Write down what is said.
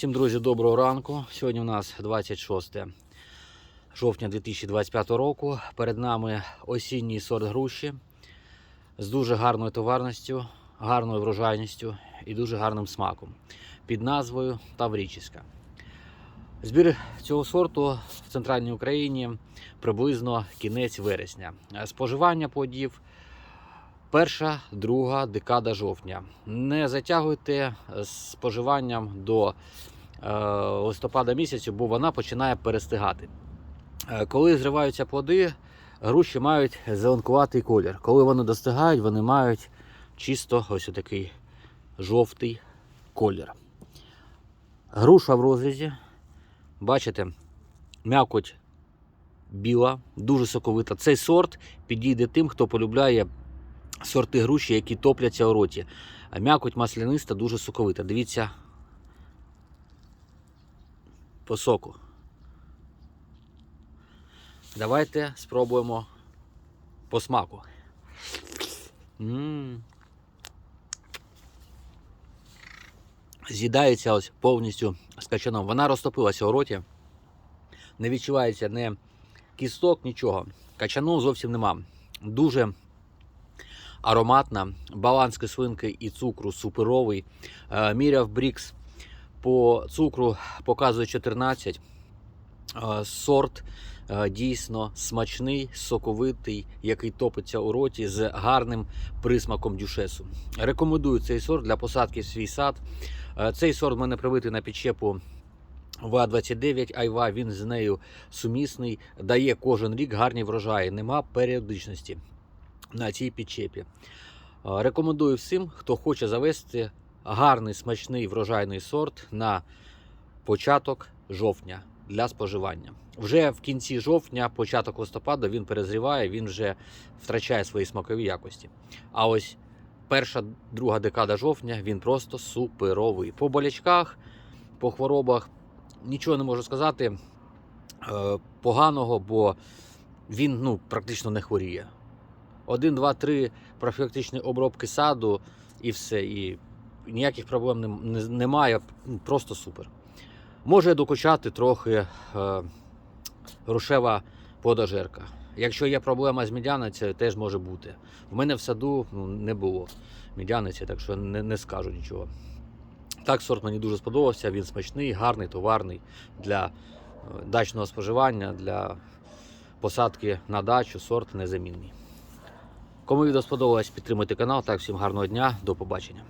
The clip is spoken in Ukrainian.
Всім друзі, доброго ранку. Сьогодні у нас 26 жовтня 2025 року. Перед нами осінній сорт груші з дуже гарною товарністю, гарною врожайністю і дуже гарним смаком під назвою Таврічіська. Збір цього сорту в центральній Україні приблизно кінець вересня. Споживання плодів перша, друга декада жовтня. Не затягуйте споживанням до е, листопада місяця, бо вона починає перестигати. Е, Коли зриваються плоди, груші мають зеленкуватий колір. Коли вони достигають, вони мають чисто ось такий жовтий колір. Груша в розрізі. Бачите, м'якоть біла, дуже соковита. Цей сорт підійде тим, хто полюбляє сорти груші, які топляться у роті. М'якоть масляниста, дуже соковита. Дивіться по соку. Давайте спробуємо по смаку. м З'їдається ось повністю з качаном. Вона розтопилася у роті. Не відчувається ні кісток, нічого. Качану зовсім нема. Дуже ароматна, баланс кислинки і цукру суперовий. Е, Міряв Брікс по цукру показує 14. Е, Сорт е, дійсно смачний, соковитий, який топиться у роті з гарним присмаком дюшесу. Рекомендую цей сорт для посадки в свій сад. Цей сорт в мене привитий на підчепу ВА-29 Айва. Він з нею сумісний, дає кожен рік гарні врожаї. Нема періодичності на цій підчепі. Рекомендую всім, хто хоче завести гарний смачний врожайний сорт на початок жовтня для споживання. Вже в кінці жовтня, початок листопада він перезріває, він вже втрачає свої смакові якості. А ось перша, друга декада жовтня він просто суперовий. По болячках, по хворобах нічого не можу сказати е, поганого, бо він ну, практично не хворіє. Один, два, три профілактичні обробки саду і все. І ніяких проблем нем- не- немає. Ну, Просто супер. Може докучати трохи е, рушева подожерка. Якщо є проблема з мідяницею, теж може бути. В мене в саду ну, не було мідяниці, так що не, не скажу нічого. Так, сорт мені дуже сподобався. Він смачний, гарний, товарний для е, дачного споживання, для посадки на дачу. Сорт незамінний. Кому відео сподобалось, підтримуйте канал. Так, всім гарного дня, до побачення.